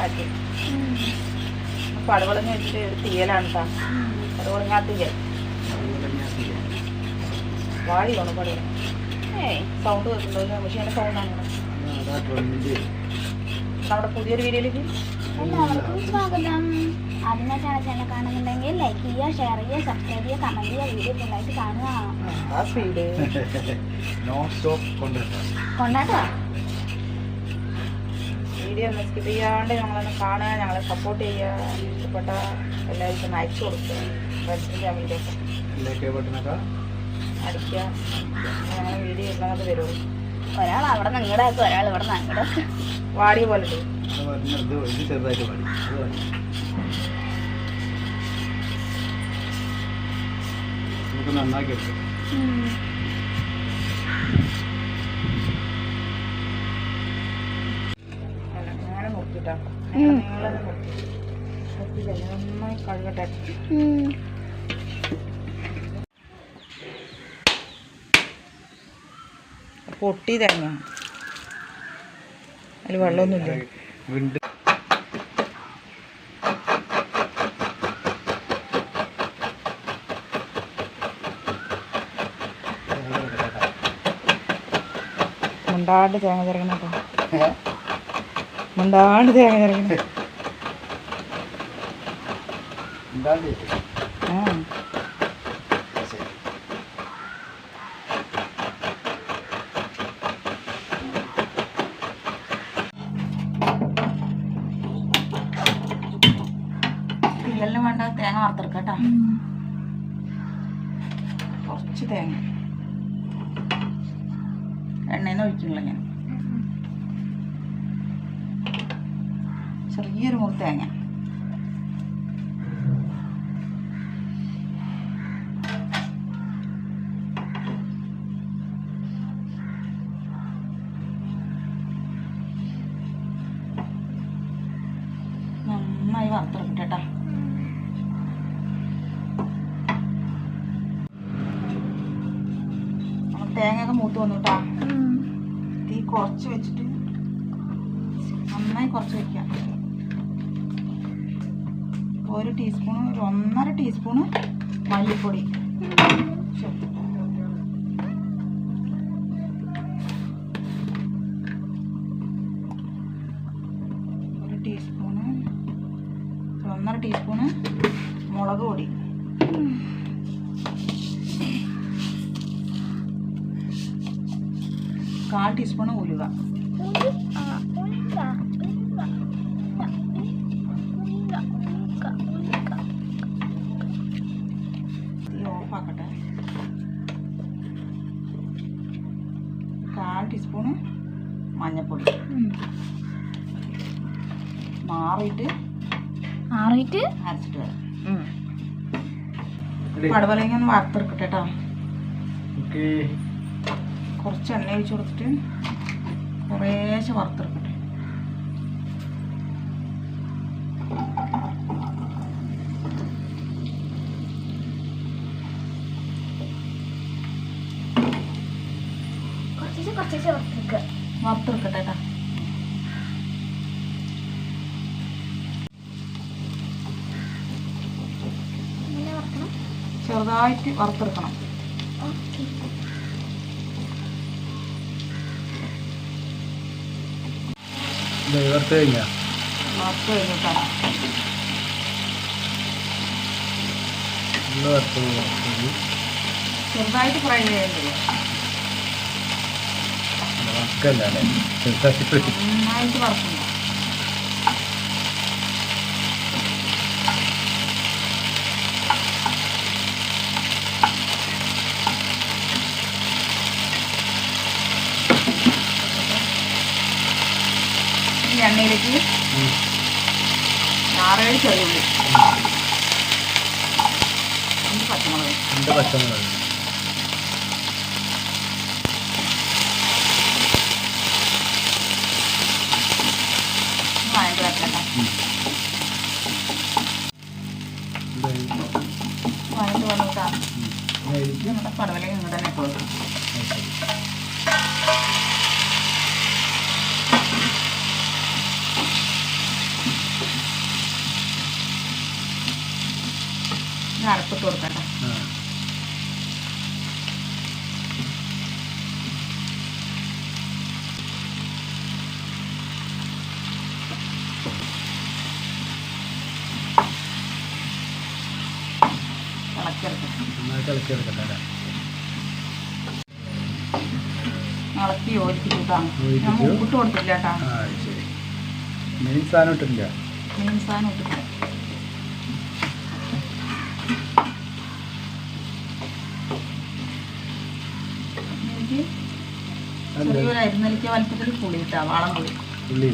കാറ്റ് പടവളങ്ങ വെച്ചിട്ട് ഒരു തീയലാണ് കേട്ടോ പടവളങ്ങാ തീയൽ. വാഴി വേണം പടി ഏയ് സൗണ്ട് കേൾക്കുന്നുണ്ടോ? മെഷീന്റെ സൗണ്ടാണ് നമ്മുടെ പുതിയൊരു വീഡിയോയിലേക്ക്. എല്ലാവർക്കും സ്വാഗതം. ആദ്യമേ ചാനൽ കാണുന്നുണ്ടെങ്കിൽ ലൈക്ക് ചെയ്യുക ഷെയർ ചെയ്യുക സബ്സ്ക്രൈബ് ചെയ്യുക കമന്റ് ചെയ്യുക വീഡിയോ ഫുള്ളായിട്ട് കാണുക. കൊണ്ടാട്ടോ വീഡിയോ ഒന്ന് സ്കിപ്പ് ചെയ്യാണ്ട് ഞങ്ങളൊന്ന് കാണുക ഞങ്ങളെ സപ്പോർട്ട് ചെയ്യുക ഇഷ്ടപ്പെട്ട എല്ലാവർക്കും ഒന്ന് അയച്ചു കൊടുക്കുക. അടിക്കുക. ഞങ്ങൾ വീഡിയോ ഇടുന്നത് വരുള്ളൂ ഒരാൾ അവിടെ നിങ്ങളുടെ ആക്കും ഒരാൾ ഇവിടെ നിങ്ങളുടെ പോലെ ഇത് ചെറുതായിട്ട് വാടി. നമുക്ക് നന്നാക്കി എടുക്കാം. നോക്കിട്ടാ നന്നായി കഴുകട്ടെ. പൊട്ടി തേങ്ങ അതിൽ വെള്ളമൊന്നുമില്ല. മുണ്ടാണ്ട് തേങ്ങ ചിരകണം കേട്ടോ. മുണ്ടാണ്ട് തേങ്ങ ഉണ്ടാണ്ട് ആ. ശരി തീയലിന് വേണ്ട തേങ്ങ വറുത്തെടുക്കാം കേട്ടോ കുറച്ച് തേങ്ങ. എണ്ണയിൽ ഒഴിക്കുന്നില്ല ഞാൻ. ചെറിയൊരു മുറി തേങ്ങ നന്നായി വറുത്തെടുക്കട്ടെ തേങ്ങയൊക്കെ മൂത്ത് വന്നു കേട്ടോ തീ കുറച്ച് വെച്ചിട്ട് നന്നായി കുറച്ച് വെക്കാം. ഒരു ടീസ്പൂൺ ഒരു ഒന്നര ടീസ്പൂണ് മല്ലിപ്പൊടി. ഒരു ടീസ്പൂണ് ഒന്നര ടീസ്പൂണ് മുളക് പൊടി. കാൽ ടീസ്പൂണ് ഉലുവ. ടീസ്പൂണ് മഞ്ഞൾപ്പൊടി മാറിയിട്ട് മാറിയിട്ട് അരച്ചിട്ട് വരാം. പടവലങ്ങ ഒന്ന് വാർത്തെടുക്കട്ടെ കേട്ടോ കുറച്ച് എണ്ണ ഒഴിച്ച് കൊടുത്തിട്ട് കുറേശ്ശെ വറുത്തെടുക്കട്ടെ കുറച്ച് കുറച്ച് വറുത്തെടുക്കുക വറുത്തെടുക്കട്ടെ കേട്ടോ. ചെറുതായിട്ട് വറുത്തെടുക്കണം. വറുത്ത് കഴിഞ്ഞാ? വറുത്ത്. ചെറുതായിട്ട് ഫ്രൈ ചെയ്യേണ്ടത് എണ്ണയിലേക്ക്. ആറേഴ് ചെറിയ പച്ചമുളക്. രണ്ട് പച്ചമുളക്. വന്നിട്ടാണ് നമ്മുടെ പടവല ഇങ്ങനെ തന്നെ ഇട്ട് വെക്കാം അരപ്പിട്ട് ഇളക്കിയെടുക്കട്ടെ ഇളക്കി യോജിപ്പിച്ചു. കൊടുത്തില്ല കേട്ടോ. ശരി. മെയിൻ സാധനം ഇട്ടില്ല മീൻ സാധനം അല്ല? ചെറിയൊരു അരിനെല്ലിക്ക വലുപ്പത്തിൽ പുളി ഇട്ടാ വാളം പുളി. പുളി.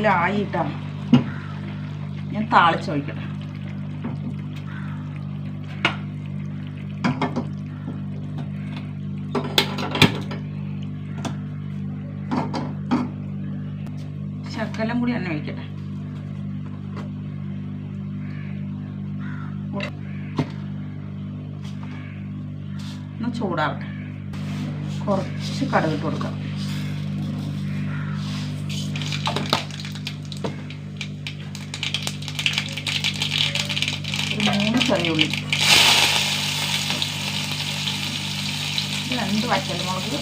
തേലായിട്ടാ ഞാൻ താളിച്ചൊഴിക്കട്ടെ ശക്കലം കൂടി എണ്ണ ഒഴിക്കട്ടെ. ചൂടാവട്ടെ. കുറച്ച് കടുകിട്ട് കൊടുക്കാം. ഒരു മൂന്ന് ചെറിയ ഉള്ളി. ഇത് രണ്ട് വറ്റൽമുളക്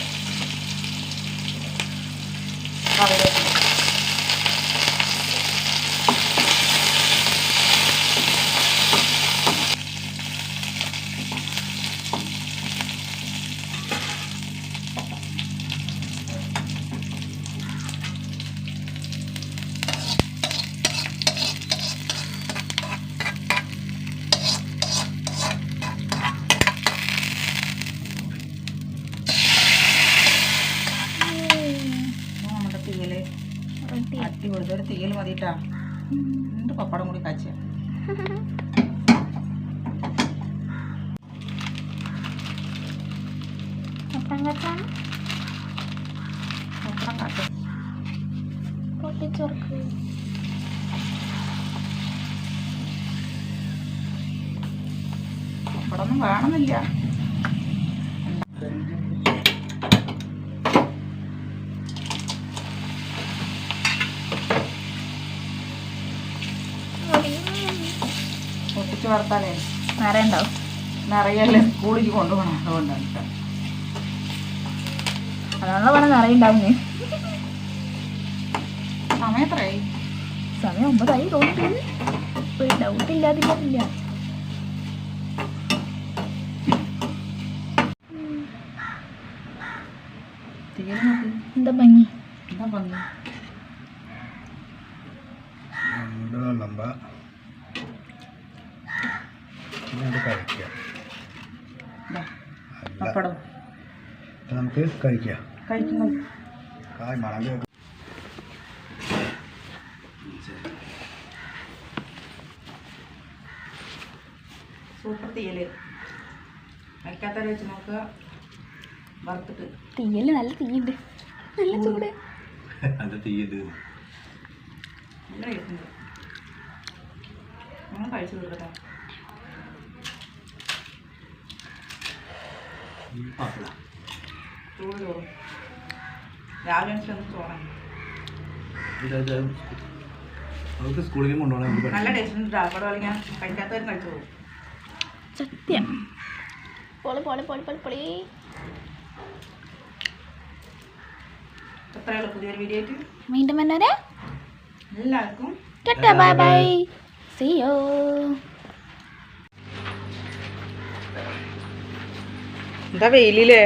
കറിവേപ്പില. രണ്ട് പപ്പടം കൂടി കാച്ചിയ? അപ്പം കച്ചാണ് പപ്പടം കാച്ച? പൊട്ടിച്ചോർക്ക് പപ്പടം വേണമെന്നില്ല പൊട്ടിച്ച് വറുത്താലേ വേറെ ഉണ്ടാവും. നിറയല്ലേ? സ്കൂളിലേക്ക് കൊണ്ടുപോകണം. അതുകൊണ്ടാണ് കേട്ടോ. അതാണല്ലോ പറഞ്ഞ നിറയുണ്ടാവും നീ. സമയം ഒമ്പതായി തോന്നുന്നു. ഒരു ഡൗട്ട് ഇല്ലാതില്ല എന്താ ഭംഗി? എന്താ ഭംഗി രണ്ട് വെള്ളമ്പ പിന്നെ അത് കഴിക്കുക ഇതാ, അല്ല പപ്പടം ഇത് കഴിക്കുക കായ് മണം സൂപ്പർ തീയൽ കഴിക്കാത്തവരെ വെച്ച് നോക്കുക. വറുത്തിട്ട്. തീയൽ നല്ല തീയുണ്ട്. നല്ല ചൂട്. അത് തീയത് നല്ല ടേസ്റ്റുണ്ട് നമ്മൾ കഴിച്ചു തീർക്കട്ടെ ചൂട് ചോറും രാവിലെ എണീറ്റ് വന്ന് ചോറാണ് നമുക്ക് സ്കൂളിലേക്ക് കൊണ്ടുപോകണം നല്ല ടേസ്റ്റ് ഉണ്ട് അവിടെ കളിക്കാൻ? കഴിക്കാത്തവരും കഴിച്ചു പോകും. സത്യം. പൊളി പൊളി പൊളി പൊളി പൊളി. എത്രയുള്ള പുതിയൊരു വീഡിയോ ആയിട്ട്? വീണ്ടും വന്നവരെ. എല്ലാവർക്കും tata bye bye. See you എന്താ വെയിലില്ലേ?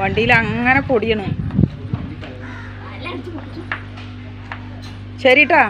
വണ്ടിയിൽ അങ്ങനെ പൊടിയണം. ശരിട്ടാ?